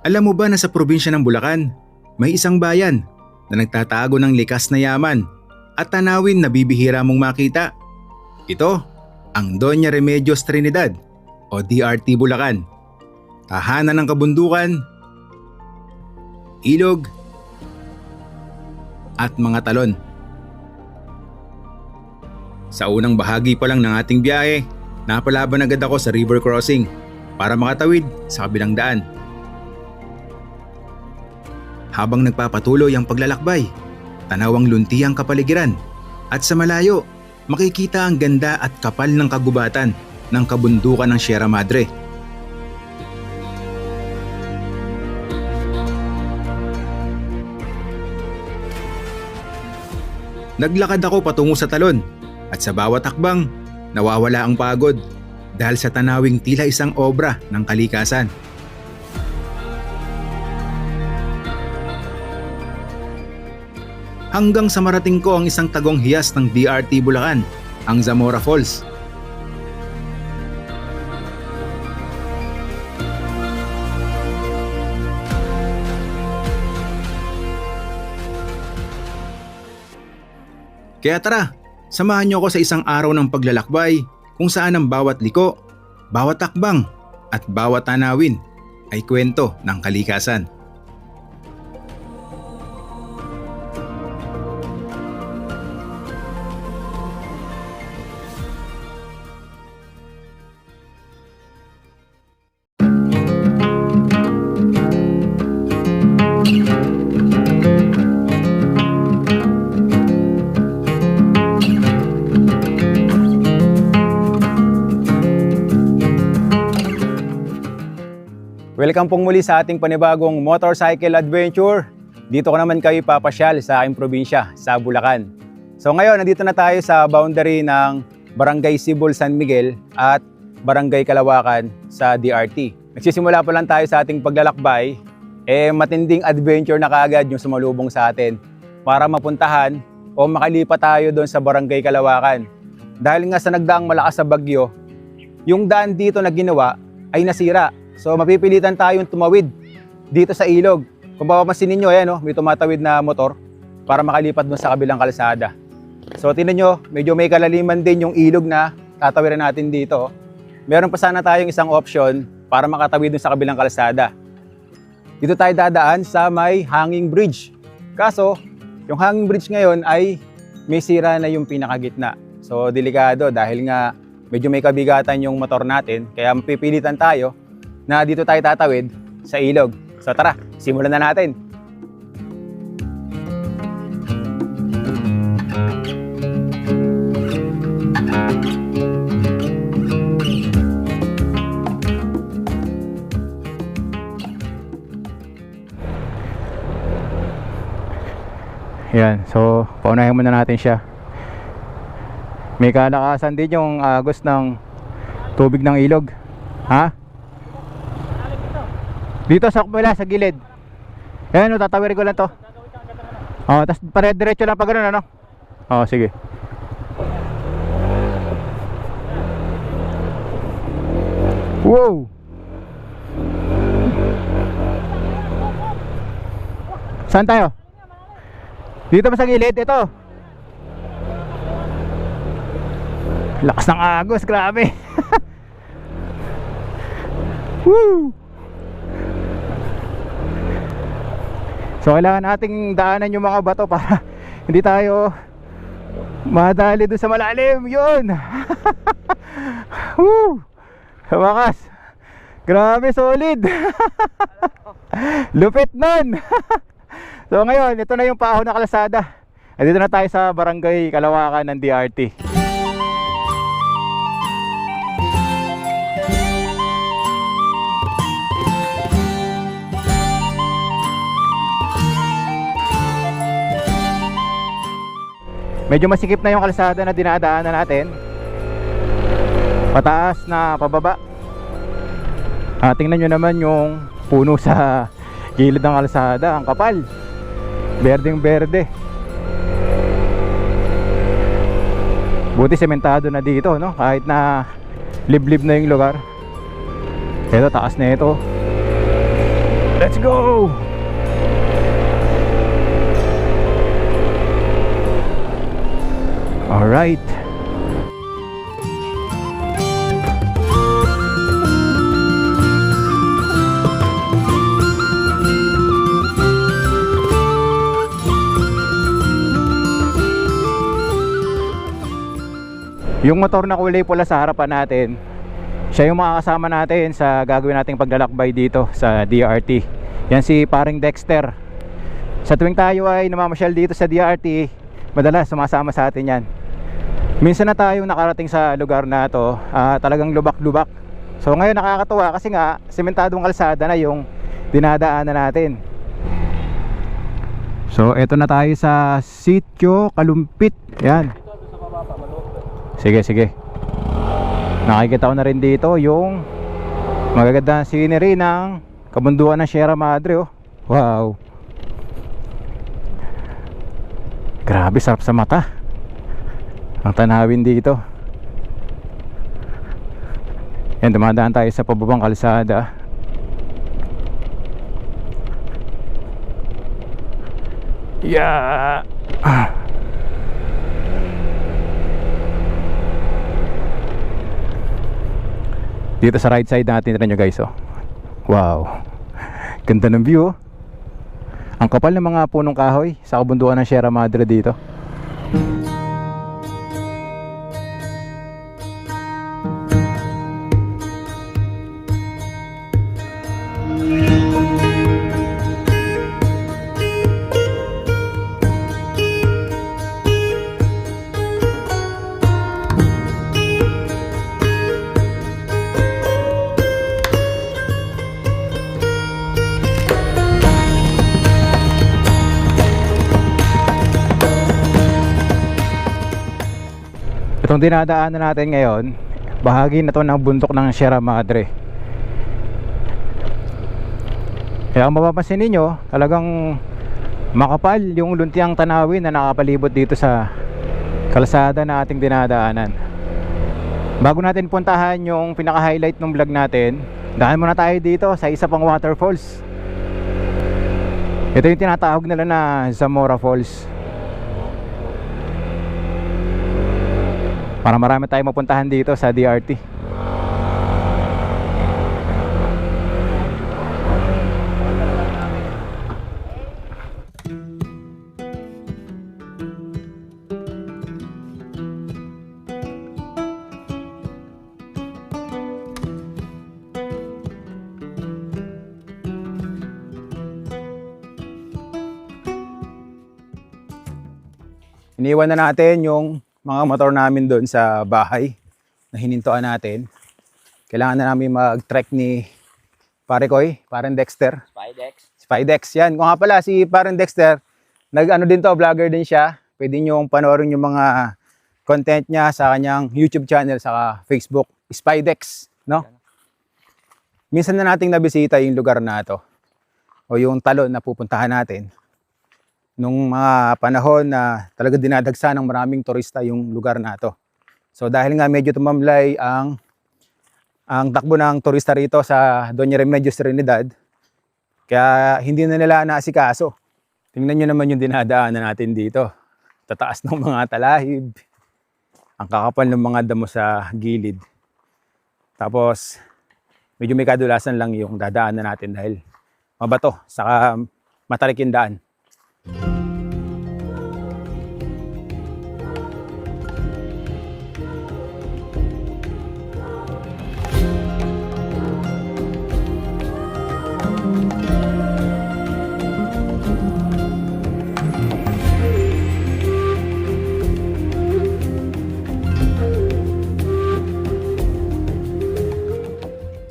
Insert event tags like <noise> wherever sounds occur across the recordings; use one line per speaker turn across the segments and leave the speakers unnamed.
Alam mo ba na sa probinsya ng Bulacan, may isang bayan na nagtatago ng likas na yaman at tanawin na bibihira mong makita. Ito ang Doña Remedios Trinidad o DRT Bulacan. Tahanan ng kabundukan, ilog, at mga talon. Sa unang bahagi pa lang ng ating biyahe, napalaban agad ako sa river crossing para makatawid sa kabilang daan. Habang nagpapatuloy ang paglalakbay, tanawang lunti ang kapaligiran at sa malayo, makikita ang ganda at kapal ng kagubatan ng kabundukan ng Sierra Madre. Naglakad ako patungo sa talon at sa bawat hakbang, nawawala ang pagod dahil sa tanawing tila isang obra ng kalikasan. Hanggang sa marating ko ang isang tagong hiyas ng DRT Bulacan, ang Zamora Falls. Kaya tara, samahan niyo ako sa isang araw ng paglalakbay kung saan ang bawat liko, bawat takbang at bawat tanawin ay kwento ng kalikasan. Welcome pong muli sa ating panibagong motorcycle adventure. Dito ko naman kayo papasyal sa aking probinsya, sa Bulacan. So ngayon, nandito na tayo sa boundary ng Barangay Sibol San Miguel at Barangay Kalawakan sa DRT. Nagsisimula pa lang tayo sa ating paglalakbay, eh matinding adventure na kaagad yung sumalubong sa atin para mapuntahan o makalipat tayo doon sa Barangay Kalawakan. Dahil nga sa nagdaang malakas sa bagyo, yung daan dito na ginawa ay nasira So mapipilitan tayong tumawid dito sa ilog. Kung mapapansin ninyo, ayan, oh, may tumatawid na motor para makalipat doon sa kabilang kalsada. So tingnan nyo, medyo may kalaliman din yung ilog na tatawiran natin dito. oh. Meron pa sana tayong isang option para makatawid doon sa kabilang kalsada. Dito tayo dadaan sa may hanging bridge. Kaso, yung hanging bridge ngayon ay may sira na yung pinakagitna. So delikado dahil nga medyo may kabigatan yung motor natin kaya mapipilitan tayo na dito tayo tatawid sa ilog. So tara, simulan na natin. Yan, so paunahin muna natin siya. May kalakasan din yung agos ng tubig ng ilog. Ha? Dito sa wala sa gilid. Ayan, oh, tatawirin ko lang to. Oh, tas pare diretso lang pa ganun ano? Oh, sige. Wow. Saan tayo? Dito ba sa gilid? Ito. Lakas ng agos, grabe. <laughs> Woo! So kailangan nating daanan yung mga bato para <laughs> hindi tayo madali doon sa malalim. Yun! <laughs> Woo! Wakas. Grabe, solid. <laughs> Lupit nun. so ngayon, ito na yung paahon na kalasada. Dito na tayo sa barangay Kalawakan ng DRT. Medyo masikip na yung kalsada na dinadaanan natin. Pataas na pababa. Ah, tingnan nyo naman yung puno sa <laughs> gilid ng kalsada. Ang kapal. Berdeng berde. Buti sementado na dito, no? Kahit na liblib na yung lugar. Ito, taas na ito.
Let's go! All right. Yung motor na kulay pula sa harapan natin, siya yung makakasama natin sa gagawin nating paglalakbay dito sa DRT. Yan si paring Dexter. Sa tuwing tayo ay namamasyal dito sa DRT, madalas sumasama sa atin yan. Minsan na tayong nakarating sa lugar na to, ah, talagang lubak-lubak. So ngayon nakakatuwa kasi nga sementadong kalsada na yung dinadaanan natin. So eto na tayo sa Sitio Kalumpit. Yan. Sige, sige. Nakikita ko na rin dito yung magagandang scenery ng kabunduan ng Sierra Madre oh. Wow. Grabe sarap sa mata. Ang tanawin dito. Yan, dumadaan tayo sa pababang kalsada. Yeah. Ah. Dito sa right side natin rin nyo guys oh. Wow. Ganda ng view oh. Ang kapal ng mga punong kahoy sa kabunduan ng Sierra Madre dito. Itong dinadaanan natin ngayon, bahagi na to ng bundok ng Sierra Madre. Kaya kung mapapansin ninyo, talagang makapal yung luntiang tanawin na nakapalibot dito sa kalsada na ating dinadaanan. Bago natin puntahan yung pinaka-highlight ng vlog natin, daan muna tayo dito sa isa pang waterfalls. Ito yung tinatawag nila na Zamora Falls. Para marami tayong mapuntahan dito sa DRT. Iniwan na natin yung mga motor namin doon sa bahay na hinintuan natin. Kailangan na namin mag-trek ni Pare Koy, Paren Dexter.
Spidex.
Spidex, yan. Kung nga pala, si Paren Dexter, nag-ano din to, vlogger din siya. Pwede nyo panoorin yung mga content niya sa kanyang YouTube channel saka Facebook, Spidex, no? Minsan na nating nabisita yung lugar na to o yung talon na pupuntahan natin nung mga panahon na talaga dinadagsa ng maraming turista yung lugar na to. So dahil nga medyo tumamlay ang ang takbo ng turista rito sa Doña Remedios Trinidad, kaya hindi na nila naasikaso. Tingnan nyo naman yung dinadaanan natin dito. Tataas ng mga talahib, ang kakapal ng mga damo sa gilid. Tapos, medyo may kadulasan lang yung dadaanan natin dahil mabato, saka matalikin daan.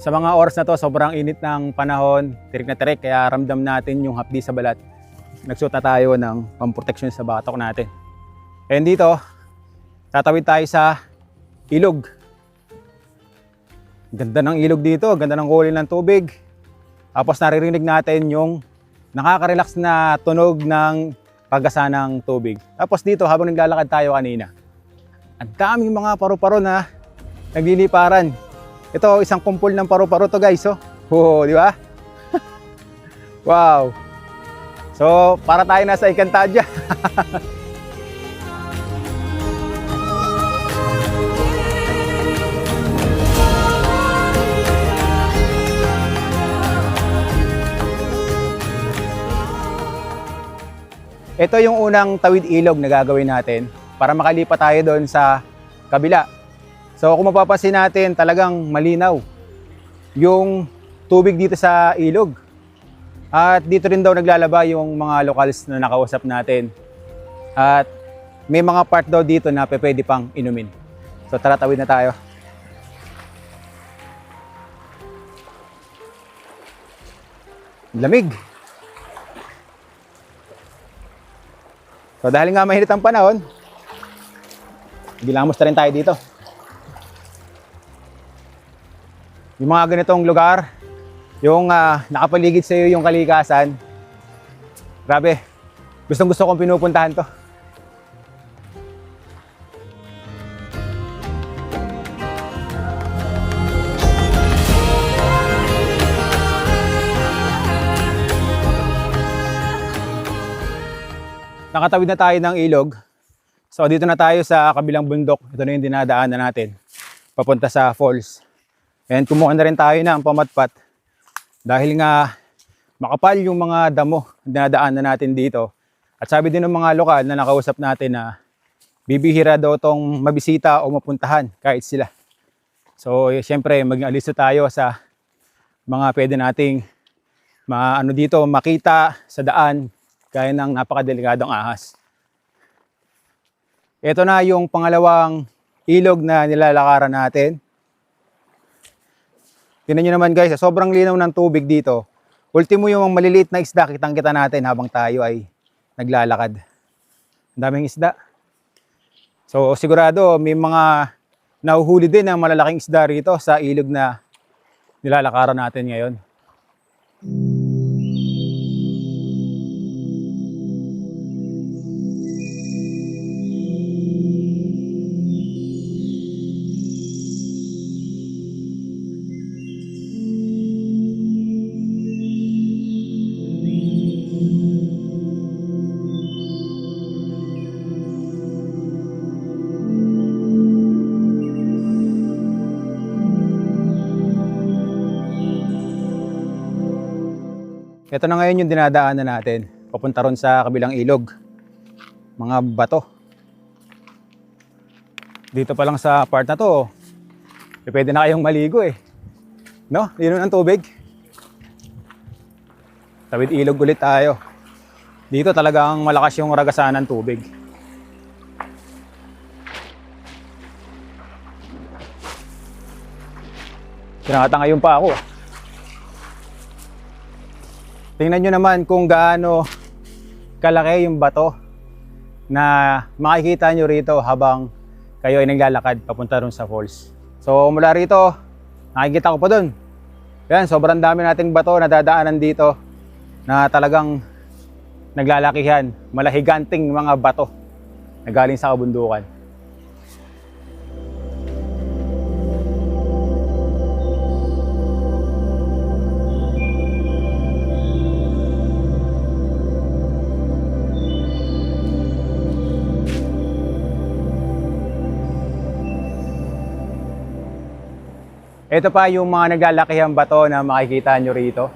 Sa mga oras na to, sobrang init ng panahon, tirik na tirik, kaya ramdam natin yung hapdi sa balat. Nagsuot na tayo ng pamproteksyon sa batok natin. And dito, tatawid tayo sa ilog. Ganda ng ilog dito, ganda ng kulay ng tubig. Tapos naririnig natin yung nakaka-relax na tunog ng pagasa ng tubig. Tapos dito, habang naglalakad tayo kanina, ang daming mga paru-paro na nagliliparan. Ito, isang kumpol ng paru-paro to guys, oh. Oo, di ba? <laughs> Wow. So, para tayo nasa Encantadia. <laughs> Ito yung unang tawid ilog na gagawin natin para makalipat tayo doon sa kabila. So kung mapapansin natin, talagang malinaw yung tubig dito sa ilog. At dito rin daw naglalaba yung mga locals na nakausap natin. At may mga part daw dito na pwede pang inumin. So tara tawid na tayo. Lamig. So dahil nga mainit ang panahon, gilamos na rin tayo dito. Yung mga ganitong lugar, yung ah, nakapaligid sa iyo yung kalikasan, grabe, gustong gusto kong pinupuntahan to. Nakatawid na tayo ng ilog. So dito na tayo sa kabilang bundok. Ito na yung dinadaanan natin. Papunta sa falls. And kumuha na rin tayo ng pamatpat. Dahil nga makapal yung mga damo na dinadaanan natin dito. At sabi din ng mga lokal na nakausap natin na bibihira daw tong mabisita o mapuntahan kahit sila. So eh, syempre maging alisto tayo sa mga pwede nating maano dito makita sa daan gaya ng napakadelikadong ahas. Ito na yung pangalawang ilog na nilalakaran natin. Tingnan nyo naman guys, sobrang linaw ng tubig dito. Ultimo yung maliliit na isda, kitang kita natin habang tayo ay naglalakad. Ang daming isda. So sigurado may mga nahuhuli din ng malalaking isda rito sa ilog na nilalakaran natin ngayon. Ito na ngayon yung dinadaanan natin. Papunta ron sa kabilang ilog. Mga bato. Dito pa lang sa part na to, eh, pwede na kayong maligo eh. No? Yun ang tubig. Tawid ilog ulit tayo. Dito talagang malakas yung ragasan ng tubig. Tinakatangayon pa ako. ah. Tingnan nyo naman kung gaano kalaki yung bato na makikita nyo rito habang kayo ay naglalakad papunta rin sa falls. So mula rito, nakikita ko pa dun. Yan, sobrang dami nating bato na dadaanan dito na talagang naglalakihan. Malahiganting mga bato na galing sa kabundukan. Ito pa yung mga naglalakihang bato na makikita nyo rito.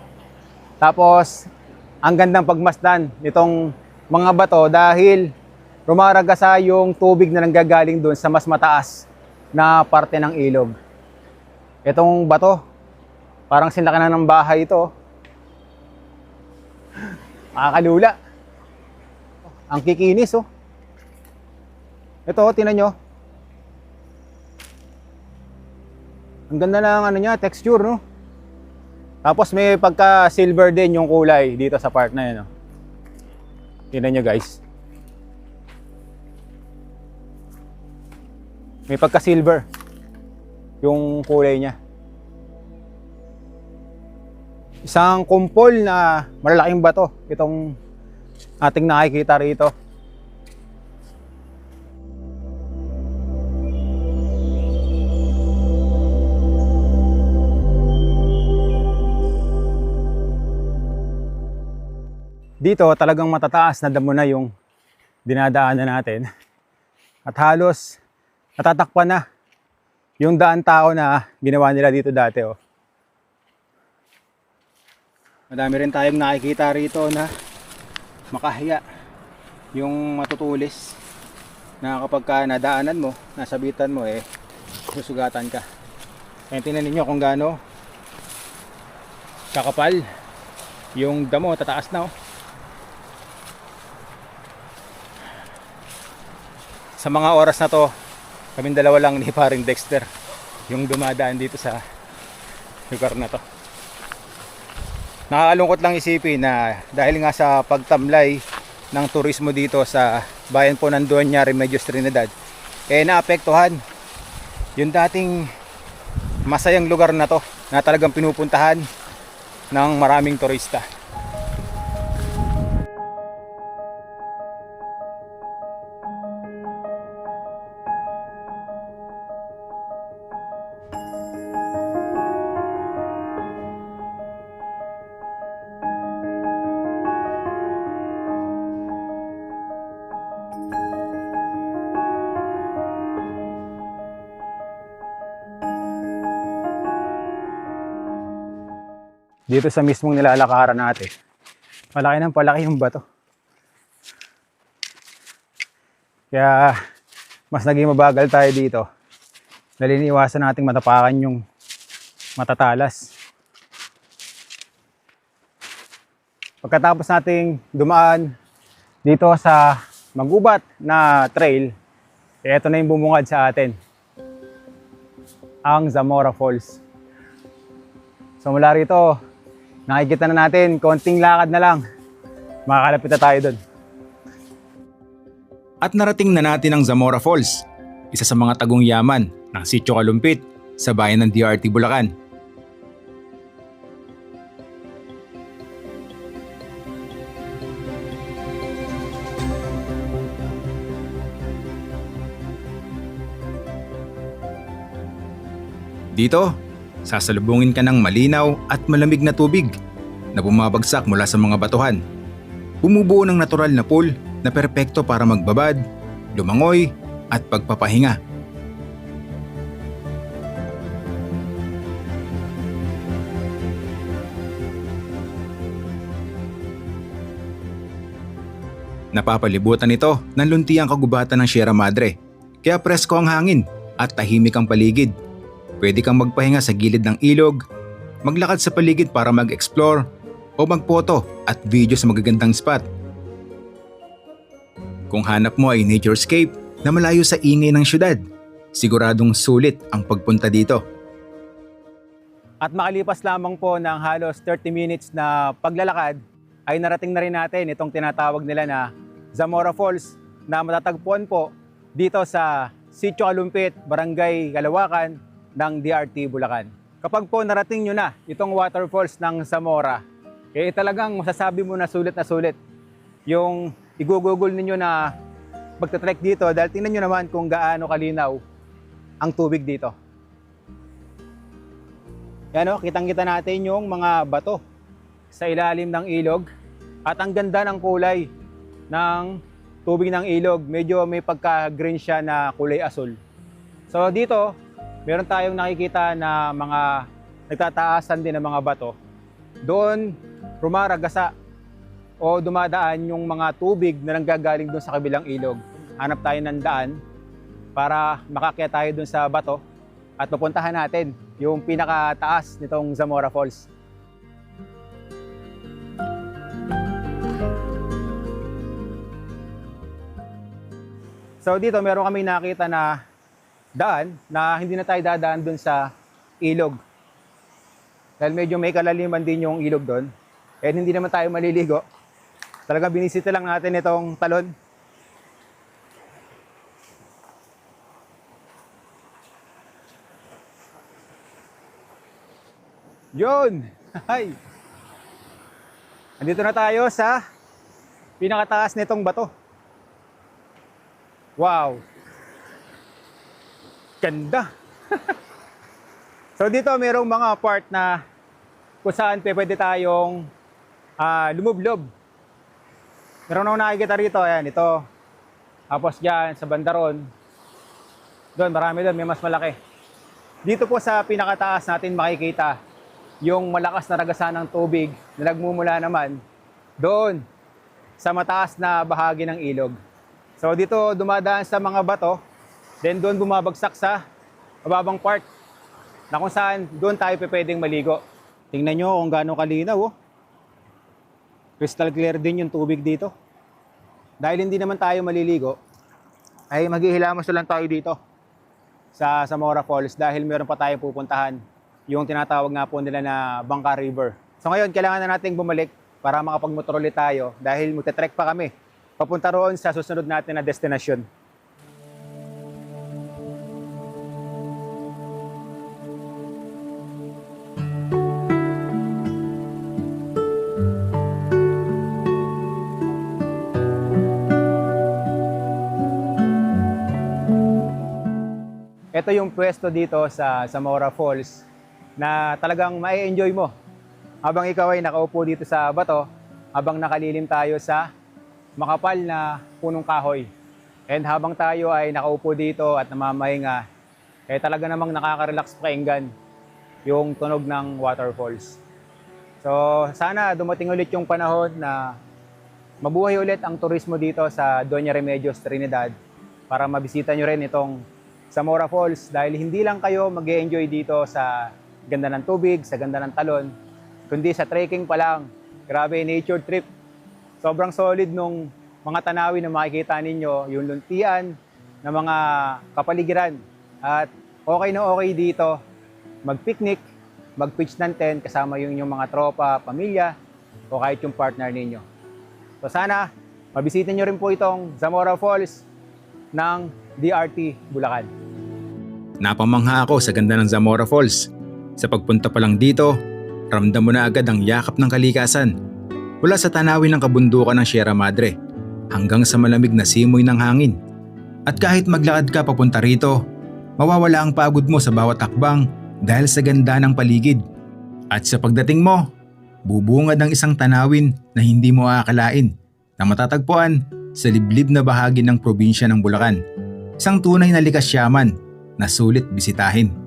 Tapos, ang gandang pagmasdan nitong mga bato dahil rumaragasa yung tubig na nanggagaling doon sa mas mataas na parte ng ilog. Itong bato, parang sinlaki na ng bahay ito. <laughs> Makakalula. Ang kikinis oh. Ito, tinan nyo. Ang ganda ng ano niya, texture, no? Tapos may pagka silver din yung kulay dito sa part na 'yan, no? Tingnan niyo, guys. May pagka silver yung kulay niya. Isang kumpol na malalaking bato itong ating nakikita rito.
Dito talagang matataas na damo na yung dinadaanan natin. At halos natatakpan na yung daan tao na ginawa nila dito dati. Oh. Madami rin tayong nakikita rito na makahiya yung matutulis na kapag ka nadaanan mo, nasabitan mo eh, susugatan ka. Kaya tingnan ninyo kung gaano kakapal yung damo, tataas na oh. Sa mga oras na to, kaming dalawa lang ni paring Dexter yung dumadaan dito sa lugar na to. Nakakalungkot lang isipin na dahil nga sa pagtamlay ng turismo dito sa bayan po ng Doña Remedios Trinidad, eh naapektuhan yung dating masayang lugar na to na talagang pinupuntahan ng maraming turista. Dito sa mismong nilalakaran natin, malaki ng palaki yung bato. Kaya mas naging mabagal tayo dito. Naliniwasan nating matapakan yung matatalas. Pagkatapos nating dumaan dito sa magubat na trail, eh, ito na yung bumungad sa atin. Ang Zamora Falls. So mula rito, nakikita na natin, konting lakad na lang. Makakalapit na tayo doon. At narating na natin ang Zamora Falls, isa sa mga tagong yaman ng Sitio Kalumpit sa bayan ng DRT Bulacan. Dito, sasalubungin ka ng malinaw at malamig na tubig na bumabagsak mula sa mga batuhan. Bumubuo ng natural na pool na perpekto para magbabad, lumangoy at pagpapahinga. Napapalibutan ito ng luntiang kagubatan ng Sierra Madre, kaya presko ang hangin at tahimik ang paligid. Pwede kang magpahinga sa gilid ng ilog, maglakad sa paligid para mag-explore o magpoto at video sa magagandang spot. Kung hanap mo ay naturescape na malayo sa ingay ng syudad, siguradong sulit ang pagpunta dito. At makalipas lamang po ng halos 30 minutes na paglalakad, ay narating na rin natin itong tinatawag nila na Zamora Falls na matatagpuan po dito sa Sitio Kalumpit, Barangay Galawakan ng DRT Bulacan. Kapag po narating nyo na itong waterfalls ng Zamora, eh talagang masasabi mo na sulit na sulit yung igugugol ninyo na magta-trek dito dahil tingnan nyo naman kung gaano kalinaw ang tubig dito. Yan o, kitang-kita natin yung mga bato sa ilalim ng ilog at ang ganda ng kulay ng tubig ng ilog. Medyo may pagka-green siya na kulay asul. So dito, meron tayong nakikita na mga nagtataasan din ng mga bato. Doon, rumaragasa o dumadaan yung mga tubig na nanggagaling doon sa kabilang ilog. Hanap tayo ng daan para makakyat tayo doon sa bato at pupuntahan natin yung pinakataas nitong Zamora Falls. So dito meron kami nakita na daan na hindi na tayo dadaan doon sa ilog. Dahil medyo may kalaliman din yung ilog doon. Eh hindi naman tayo maliligo. Talaga binisita lang natin itong talon. Yun! <laughs> Hay! Andito na tayo sa pinakataas nitong bato. Wow! Ganda! so dito merong mga part na kung saan pwede tayong ah, lumublob
Meron akong nakikita rito, ayan, ito. Tapos dyan, sa bandaron. Doon, marami doon, may mas malaki. Dito po sa pinakataas natin makikita yung malakas na ragasan ng tubig na nagmumula naman doon sa mataas na bahagi ng ilog. So dito dumadaan sa mga bato, then doon bumabagsak sa mababang part na kung saan doon tayo pwedeng maligo. Tingnan nyo kung gaano kalinaw. Oh. Crystal clear din yung tubig dito. Dahil hindi naman tayo maliligo, ay maghihilamos na lang tayo dito sa Zamora Falls dahil meron pa tayong pupuntahan yung tinatawag nga po nila na Bangka River. So ngayon, kailangan na nating bumalik para makapagmotor ulit tayo dahil magte-trek pa kami papunta roon sa susunod natin na destinasyon. Ito yung pwesto dito sa Zamora Falls na talagang ma-enjoy mo habang ikaw ay nakaupo dito sa bato, habang nakalilim tayo sa makapal na punong kahoy. And habang tayo ay nakaupo dito at namamahinga, eh talaga namang nakaka-relax pakinggan yung tunog ng waterfalls. So sana dumating ulit yung panahon na mabuhay ulit ang turismo dito sa Doña Remedios Trinidad para mabisita nyo rin itong Zamora Falls dahil hindi lang kayo mag enjoy dito sa ganda ng tubig, sa ganda ng talon, kundi sa trekking pa lang. Grabe, nature trip. Sobrang solid nung mga tanawin na makikita ninyo, yung luntian ng mga kapaligiran. At okay na okay dito mag-picnic, mag-pitch ng tent kasama yung, yung mga tropa, pamilya, o kahit yung partner ninyo. So sana, mabisitin nyo rin po itong Zamora Falls ng DRT Bulacan.
Napamangha ako sa ganda ng Zamora Falls. Sa pagpunta pa lang dito, ramdam mo na agad ang yakap ng kalikasan. Mula sa tanawin ng kabundukan ng Sierra Madre hanggang sa malamig na simoy ng hangin. At kahit maglakad ka papunta rito, mawawala ang pagod mo sa bawat hakbang dahil sa ganda ng paligid. At sa pagdating mo, bubungad ang isang tanawin na hindi mo aakalain na matatagpuan sa liblib na bahagi ng probinsya ng Bulacan. Isang tunay na likas yaman na sulit bisitahin.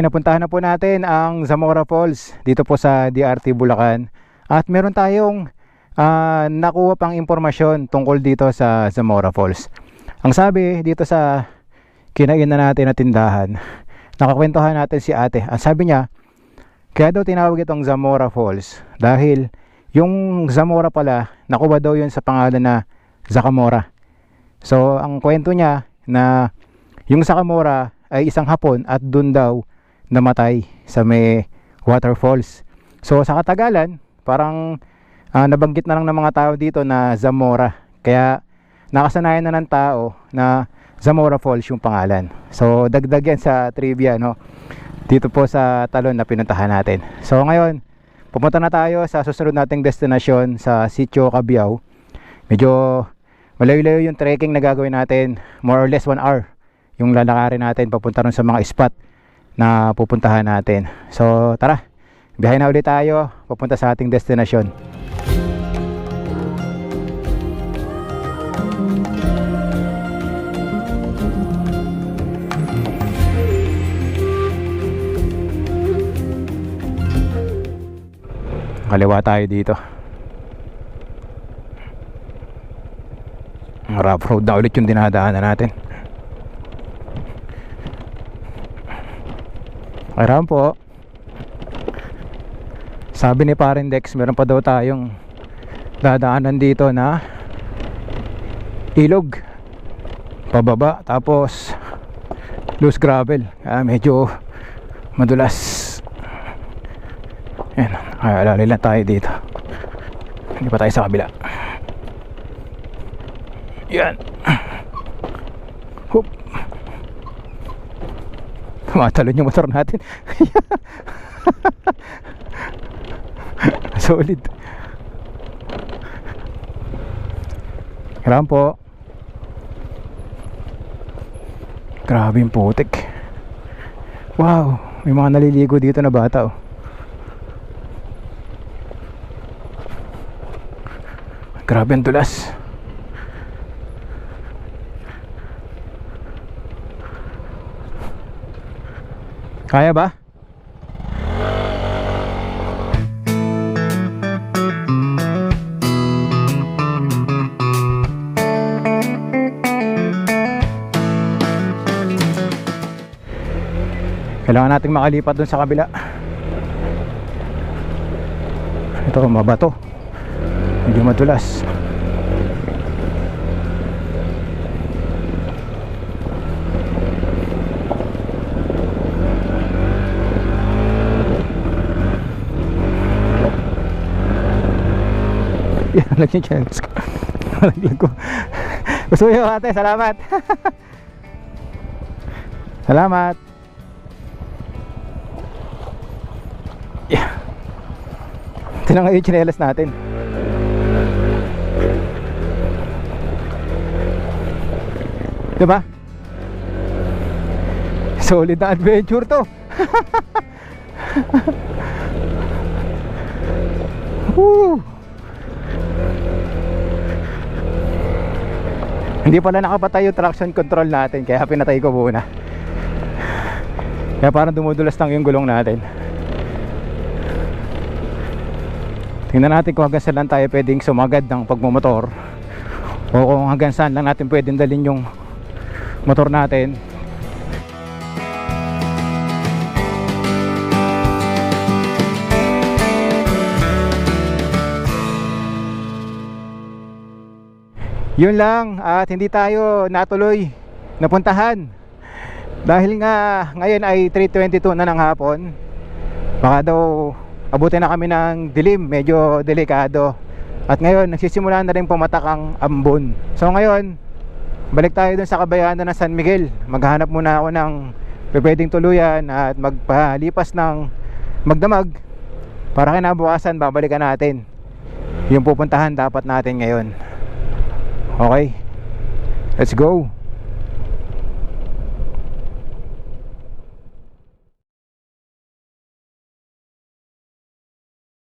Okay, napuntahan na po natin ang Zamora Falls dito po sa DRT Bulacan. At meron tayong ah, nakuha pang impormasyon tungkol dito sa Zamora Falls. Ang sabi dito sa kinainan natin na tindahan, nakakwentuhan natin si ate. Ang sabi niya, kaya daw tinawag itong Zamora Falls dahil yung Zamora pala, nakuha daw yun sa pangalan na Zacamora. So, ang kwento niya na yung Zacamora ay isang hapon at dun daw namatay sa may waterfalls. So sa katagalan, parang ah, nabanggit na lang ng mga tao dito na Zamora. Kaya nakasanayan na ng tao na Zamora Falls yung pangalan. So dagdag yan sa trivia no. Dito po sa talon na pinuntahan natin. So ngayon, pumunta na tayo sa susunod nating destinasyon sa Sitio Cabiao. Medyo malayo-layo yung trekking na gagawin natin. More or less 1 hour yung lalakarin natin papunta ron sa mga spot na pupuntahan natin. So tara, biyahe na ulit tayo papunta sa ating destinasyon. Kaliwa tayo dito. Rough road na ulit yung dinadaanan natin. Kairam po. Sabi ni Parindex, meron pa daw tayong dadaanan dito na ilog. Pababa. Tapos loose gravel. Kaya medyo madulas. Yan. Kaya alali lang tayo dito. Hindi pa tayo sa kabila. Yan. Tumatalon yung motor natin. <laughs> Solid. Kailangan po. Grabe yung putik. Wow, may mga naliligo dito na bata oh. Grabe ang dulas. Kaya ba? Kailangan nating makalipat dun sa kabila. Ito, mabato. Medyo madulas. Yan, lagyan siya. Lagyan ko. Gusto mo yun ate, salamat. <laughs> salamat. Yeah. Ito na yung tsinelas natin. Diba? Solid na adventure to. <laughs> Woo! Hindi pala nakapatay yung traction control natin kaya pinatay ko muna. Kaya parang dumudulas lang yung gulong natin. Tingnan natin kung hanggang saan tayo pwedeng sumagad ng pagmumotor o kung hanggang saan lang natin pwedeng dalhin yung motor natin yun lang at hindi tayo natuloy napuntahan dahil nga ngayon ay 3.22 na ng hapon. Baka daw abutin na kami ng dilim medyo delikado. At ngayon nagsisimula na rin pumatak ang ambon. So ngayon balik tayo dun sa kabayanan ng San Miguel. Maghanap muna ako ng pwedeng tuluyan at magpalipas ng magdamag para kinabukasan babalikan natin yung pupuntahan dapat natin ngayon okay? Let's go